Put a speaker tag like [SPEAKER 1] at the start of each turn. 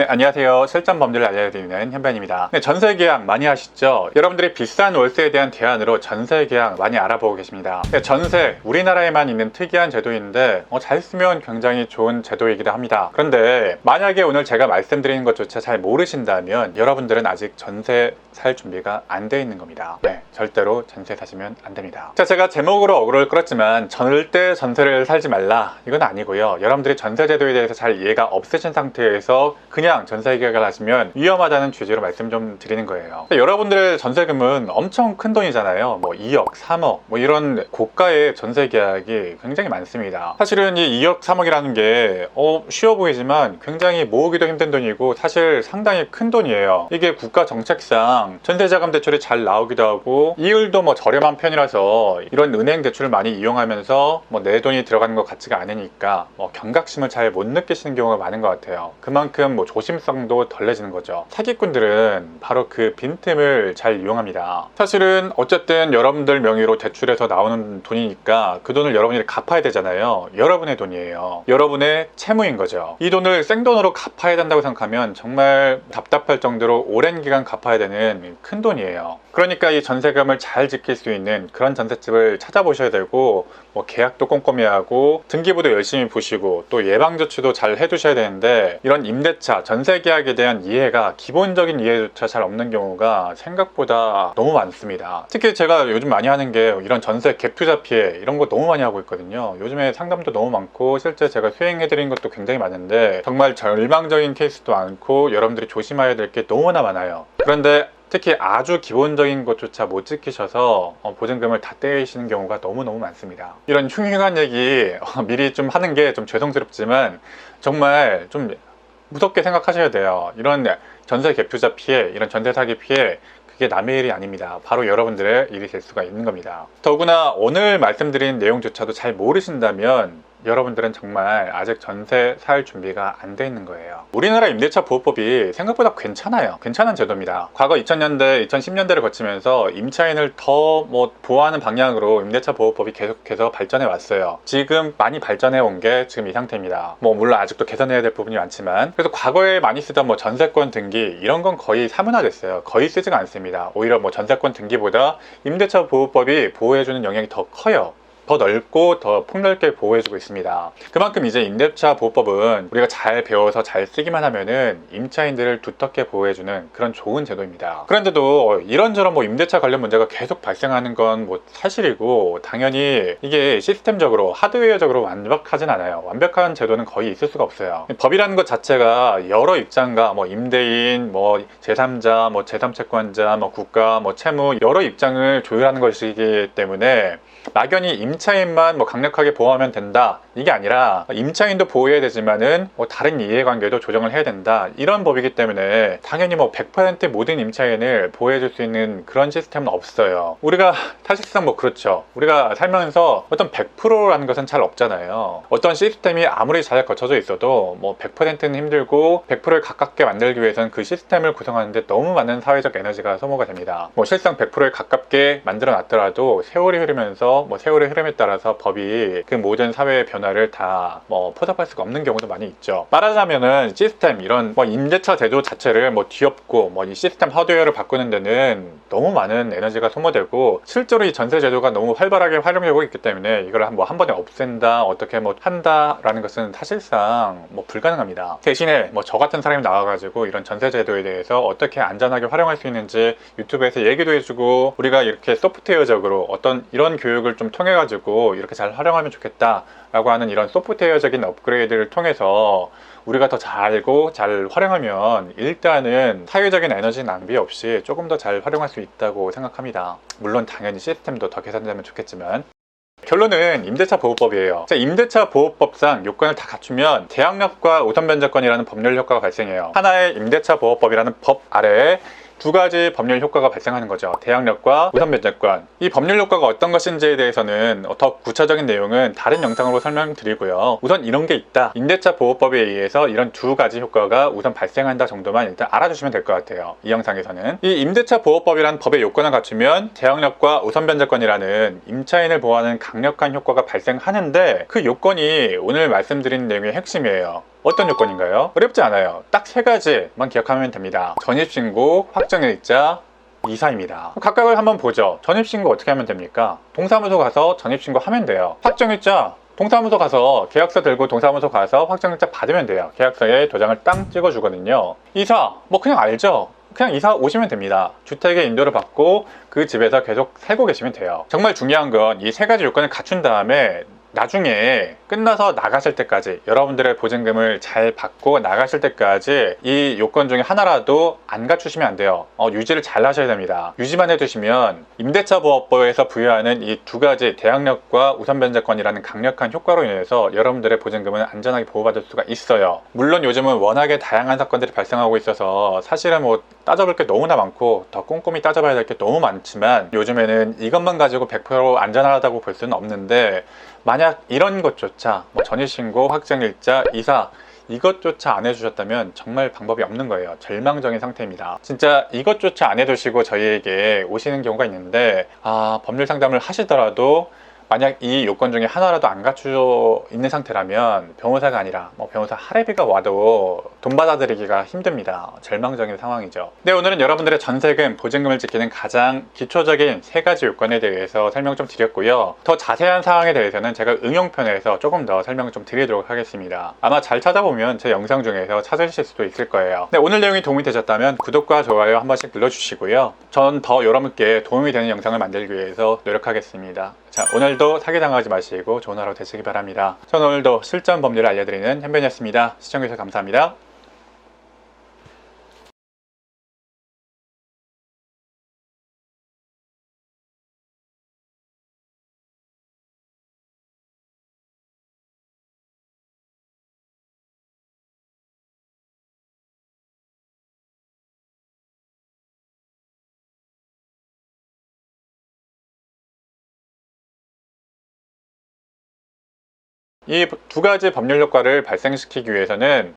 [SPEAKER 1] 네, 안녕하세요. 실전 범죄를 알려드리는 현변입니다. 네, 전세 계약 많이 하시죠? 여러분들이 비싼 월세에 대한 대안으로 전세 계약 많이 알아보고 계십니다. 네, 전세, 우리나라에만 있는 특이한 제도인데 어, 잘 쓰면 굉장히 좋은 제도이기도 합니다. 그런데 만약에 오늘 제가 말씀드리는 것조차 잘 모르신다면 여러분들은 아직 전세 살 준비가 안 돼 있는 겁니다. 네, 절대로 전세 사시면 안 됩니다. 자, 제가 제목으로 어그로를 끌었지만 절대 전세를 살지 말라 이건 아니고요. 여러분들이 전세 제도에 대해서 잘 이해가 없으신 상태에서 그냥 전세 계약을 하시면 위험하다는 취지로 말씀 좀 드리는 거예요. 여러분들의 전세금은 엄청 큰 돈이잖아요. 뭐 2억, 3억 뭐 이런 고가의 전세 계약이 굉장히 많습니다. 사실은 이 2억, 3억이라는 게 어, 쉬워 보이지만 굉장히 모으기도 힘든 돈이고 사실 상당히 큰 돈이에요. 이게 국가 정책상 전세자금 대출이 잘 나오기도 하고 이율도 뭐 저렴한 편이라서 이런 은행 대출을 많이 이용하면서 뭐 내 돈이 들어가는 것 같지가 않으니까 뭐 경각심을 잘 못 느끼시는 경우가 많은 것 같아요. 그만큼 뭐 조 심성도 덜해지는 거죠. 사기꾼들은 바로 그 빈틈을 잘 이용합니다. 사실은 어쨌든 여러분들 명의로 대출해서 나오는 돈이니까 그 돈을 여러분이 갚아야 되잖아요. 여러분의 돈이에요. 여러분의 채무인 거죠. 이 돈을 생돈으로 갚아야 된다고 생각하면 정말 답답할 정도로 오랜 기간 갚아야 되는 큰 돈이에요. 그러니까 이 전세금을 잘 지킬 수 있는 그런 전셋집을 찾아보셔야 되고 뭐 계약도 꼼꼼히 하고 등기부도 열심히 보시고 또 예방조치도 잘 해두셔야 되는데 이런 임대차 전세 계약에 대한 이해가 기본적인 이해조차 잘 없는 경우가 생각보다 너무 많습니다. 특히 제가 요즘 많이 하는 게 이런 전세 갭 투자 피해 이런 거 너무 많이 하고 있거든요. 요즘에 상담도 너무 많고 실제 제가 수행해드린 것도 굉장히 많은데 정말 절망적인 케이스도 많고 여러분들이 조심해야 될 게 너무나 많아요. 그런데 특히 아주 기본적인 것조차 못 지키셔서 어, 보증금을 다 떼이시는 경우가 너무너무 많습니다. 이런 흉흉한 얘기 어, 미리 좀 하는 게 좀 죄송스럽지만 정말 좀 무섭게 생각하셔야 돼요. 이런 전세 갭투자 피해, 이런 전세 사기 피해 그게 남의 일이 아닙니다. 바로 여러분들의 일이 될 수가 있는 겁니다. 더구나 오늘 말씀드린 내용조차도 잘 모르신다면 여러분들은 정말 아직 전세 살 준비가 안 돼 있는 거예요. 우리나라 임대차 보호법이 생각보다 괜찮아요. 괜찮은 제도입니다. 과거 2000년대, 2010년대를 거치면서 임차인을 더 뭐 보호하는 방향으로 임대차 보호법이 계속해서 발전해 왔어요. 지금 많이 발전해 온 게 지금 이 상태입니다. 뭐 물론 아직도 개선해야 될 부분이 많지만 그래서 과거에 많이 쓰던 뭐 전세권 등기 이런 건 거의 사문화됐어요. 거의 쓰지가 않습니다. 오히려 뭐 전세권 등기보다 임대차 보호법이 보호해주는 영향이 더 커요. 더 넓고 더 폭넓게 보호해주고 있습니다. 그만큼 이제 임대차 보호법은 우리가 잘 배워서 잘 쓰기만 하면은 임차인들을 두텁게 보호해주는 그런 좋은 제도입니다. 그런데도 이런저런 뭐 임대차 관련 문제가 계속 발생하는 건 뭐 사실이고 당연히 이게 시스템적으로 하드웨어적으로 완벽하진 않아요. 완벽한 제도는 거의 있을 수가 없어요. 법이라는 것 자체가 여러 입장과 뭐 임대인, 뭐 제3자, 뭐 제3채권자, 뭐 국가, 뭐 채무 여러 입장을 조율하는 것이기 때문에 막연히 임차인만 뭐 강력하게 보호하면 된다. 이게 아니라 임차인도 보호해야 되지만은 뭐 다른 이해관계도 조정을 해야 된다. 이런 법이기 때문에 당연히 뭐 100% 모든 임차인을 보호해줄 수 있는 그런 시스템은 없어요. 우리가 사실상 뭐 그렇죠. 우리가 살면서 어떤 100%라는 것은 잘 없잖아요. 어떤 시스템이 아무리 잘 거쳐져 있어도 뭐 100%는 힘들고 100%를 가깝게 만들기 위해서는 그 시스템을 구성하는데 너무 많은 사회적 에너지가 소모가 됩니다. 뭐 실상 100%에 가깝게 만들어 놨더라도 세월이 흐르면서 뭐 세월의 흐 름에 따라서 법이 그 모든 사회의 변화를 다 뭐 포섭할 수가 없는 경우도 많이 있죠. 말하자면은 시스템 이런 뭐 임대차 제도 자체를 뭐 뒤엎고 뭐 이 시스템 하드웨어를 바꾸는 데는 너무 많은 에너지가 소모되고 실제로 이 전세 제도가 너무 활발하게 활용되고 있기 때문에 이걸 뭐 한 번에 없앤다 어떻게 뭐 한다라는 것은 사실상 뭐 불가능합니다. 대신에 뭐 저 같은 사람이 나와가지고 이런 전세 제도에 대해서 어떻게 안전하게 활용할 수 있는지 유튜브에서 얘기도 해주고 우리가 이렇게 소프트웨어적으로 어떤 이런 교육을 좀 통해 가지고 이렇게 잘 활용하면 좋겠다라고 하는 이런 소프트웨어적인 업그레이드를 통해서 우리가 더 잘 알고 잘 활용하면 일단은 사회적인 에너지 낭비 없이 조금 더 잘 활용할 수 있다고 생각합니다. 물론 당연히 시스템도 더 개선되면 좋겠지만 결론은 임대차 보호법이에요. 자, 임대차 보호법상 요건을 다 갖추면 대항력과 우선 변제권이라는 법률 효과가 발생해요. 하나의 임대차 보호법이라는 법 아래에 두 가지 법률 효과가 발생하는 거죠. 대항력과 우선 변제권. 이 법률 효과가 어떤 것인지에 대해서는 더 구체적인 내용은 다른 영상으로 설명드리고요. 우선 이런 게 있다. 임대차 보호법에 의해서 이런 두 가지 효과가 우선 발생한다 정도만 일단 알아주시면 될 것 같아요. 이 영상에서는. 이 임대차 보호법이라는 법의 요건을 갖추면 대항력과 우선 변제권이라는 임차인을 보호하는 강력한 효과가 발생하는데 그 요건이 오늘 말씀드린 내용의 핵심이에요. 어떤 요건인가요? 어렵지 않아요. 딱 세 가지만 기억하면 됩니다. 전입신고, 확정일자, 이사입니다. 각각을 한번 보죠. 전입신고 어떻게 하면 됩니까? 동사무소 가서 전입신고 하면 돼요. 확정일자, 동사무소 가서 계약서 들고 동사무소 가서 확정일자 받으면 돼요. 계약서에 도장을 땅 찍어주거든요. 이사, 뭐 그냥 알죠? 그냥 이사 오시면 됩니다. 주택의 인도를 받고 그 집에서 계속 살고 계시면 돼요. 정말 중요한 건 이 세 가지 요건을 갖춘 다음에 나중에 끝나서 나가실 때까지 여러분들의 보증금을 잘 받고 나가실 때까지 이 요건 중에 하나라도 안 갖추시면 안 돼요. 어, 유지를 잘 하셔야 됩니다. 유지만 해두시면 임대차 보호법에서 부여하는 이 두 가지 대항력과 우선 변제권이라는 강력한 효과로 인해서 여러분들의 보증금은 안전하게 보호받을 수가 있어요. 물론 요즘은 워낙에 다양한 사건들이 발생하고 있어서 사실은 뭐 따져볼 게 너무나 많고 더 꼼꼼히 따져봐야 될 게 너무 많지만 요즘에는 이것만 가지고 100% 안전하다고 볼 수는 없는데 만약 이런 것조차 뭐 전입신고, 확정일자, 이사 이것조차 안 해주셨다면 정말 방법이 없는 거예요. 절망적인 상태입니다. 진짜 이것조차 안 해두시고 저희에게 오시는 경우가 있는데 아 법률 상담을 하시더라도 만약 이 요건 중에 하나라도 안 갖추어 있는 상태라면 변호사가 아니라 뭐 변호사 할애비가 와도 돈 받아들이기가 힘듭니다. 절망적인 상황이죠. 네, 오늘은 여러분들의 전세금, 보증금을 지키는 가장 기초적인 세 가지 요건에 대해서 설명 좀 드렸고요. 더 자세한 사항에 대해서는 제가 응용편에서 조금 더 설명을 좀 드리도록 하겠습니다. 아마 잘 찾아보면 제 영상 중에서 찾으실 수도 있을 거예요. 네, 오늘 내용이 도움이 되셨다면 구독과 좋아요 한 번씩 눌러주시고요. 전 더 여러분께 도움이 되는 영상을 만들기 위해서 노력하겠습니다. 자, 오늘도 사기당하지 마시고 좋은 하루 되시기 바랍니다. 전 오늘도 실전 법률을 알려드리는 현변이었습니다. 시청해주셔서 감사합니다. 이 두 가지 법률 효과를 발생시키기 위해서는